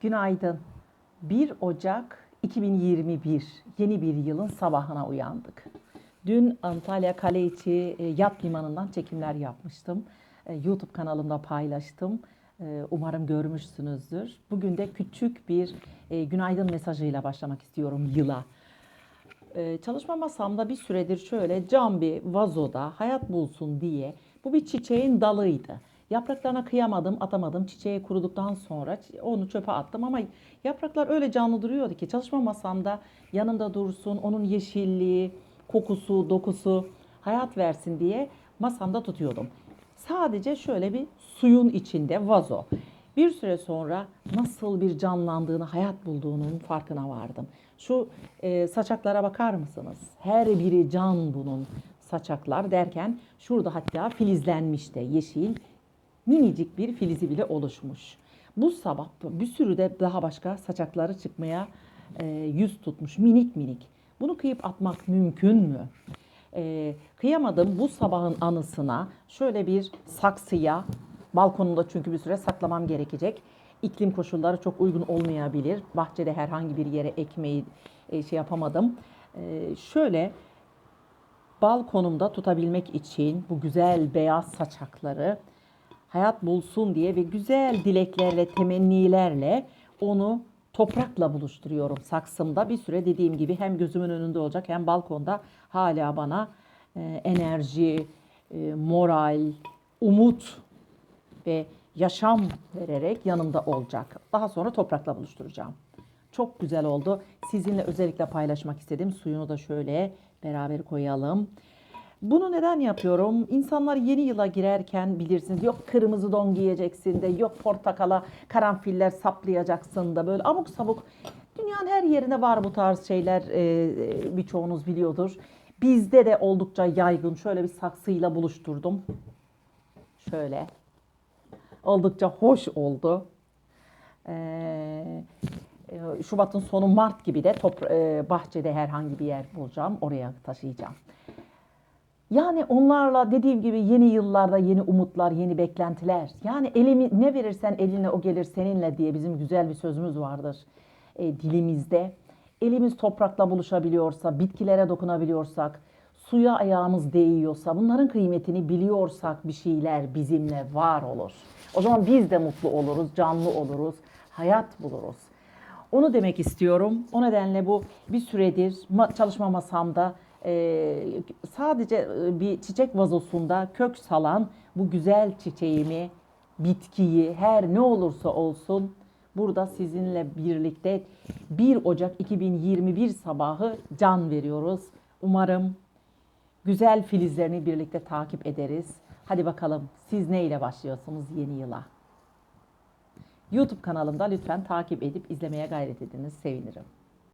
Günaydın. 1 Ocak 2021 yeni bir yılın sabahına uyandık. Dün Antalya Kaleiçi e, Yat Limanı'ndan çekimler yapmıştım. E, YouTube kanalımda paylaştım. E, Umarım görmüşsünüzdür. Bugün de küçük bir günaydın mesajıyla başlamak istiyorum yıla. Çalışma masamda bir süredir şöyle cam bir vazoda hayat bulsun diye bu bir çiçeğin dalıydı. Yapraklarına kıyamadım, atamadım. Çiçeği kuruduktan sonra onu çöpe attım ama yapraklar öyle canlı duruyordu ki çalışma masamda yanımda dursun, onun yeşilliği, kokusu, dokusu hayat versin diye masamda tutuyordum. Sadece şöyle bir suyun içinde vazo. Bir süre sonra nasıl bir canlandığını, hayat bulduğunun farkına vardım. Şu e, saçaklara bakar mısınız? Her biri can bunun saçaklar derken şurada hatta filizlenmiş de yeşil minicik bir filizi bile oluşmuş. Bu sabah bir sürü de daha başka saçakları çıkmaya e, yüz tutmuş minik minik. Bunu kıyıp atmak mümkün mü? E, kıyamadım bu sabahın anısına şöyle bir saksıya balkonumda çünkü bir süre saklamam gerekecek. İklim koşulları çok uygun olmayabilir. Bahçede herhangi bir yere ekmeği e, şey yapamadım. E, şöyle balkonumda tutabilmek için bu güzel beyaz saçakları hayat bulsun diye ve güzel dileklerle, temennilerle onu toprakla buluşturuyorum saksımda. Bir süre dediğim gibi hem gözümün önünde olacak hem balkonda hala bana e, enerji, e, moral, umut ve yaşam vererek yanımda olacak. Daha sonra toprakla buluşturacağım. Çok güzel oldu. Sizinle özellikle paylaşmak istedim. Suyunu da şöyle beraber koyalım. Bunu neden yapıyorum? İnsanlar yeni yıla girerken bilirsiniz yok kırmızı don giyeceksin de yok portakala karanfiller saplayacaksın da böyle abuk sabuk. Dünyanın her yerinde var bu tarz şeyler e, birçoğunuz biliyordur. Bizde de oldukça yaygın. Şöyle bir saksıyla buluşturdum. Şöyle. Oldukça hoş oldu. Ee, e, Şubat'ın sonu Mart gibi de top, e, bahçede herhangi bir yer bulacağım. Oraya taşıyacağım. Yani onlarla dediğim gibi yeni yıllarda yeni umutlar, yeni beklentiler. Yani elimi ne verirsen eline o gelir seninle diye bizim güzel bir sözümüz vardır e, dilimizde. Elimiz toprakla buluşabiliyorsa, bitkilere dokunabiliyorsak, suya ayağımız değiyorsa, bunların kıymetini biliyorsak bir şeyler bizimle var olur. O zaman biz de mutlu oluruz, canlı oluruz, hayat buluruz. Onu demek istiyorum. O nedenle bu bir süredir ma- çalışma masamda e, sadece bir çiçek vazosunda kök salan bu güzel çiçeğimi, bitkiyi her ne olursa olsun burada sizinle birlikte 1 Ocak 2021 sabahı can veriyoruz. Umarım güzel filizlerini birlikte takip ederiz. Hadi bakalım siz ne ile başlıyorsunuz yeni yıla? YouTube kanalımda lütfen takip edip izlemeye gayret ediniz. Sevinirim.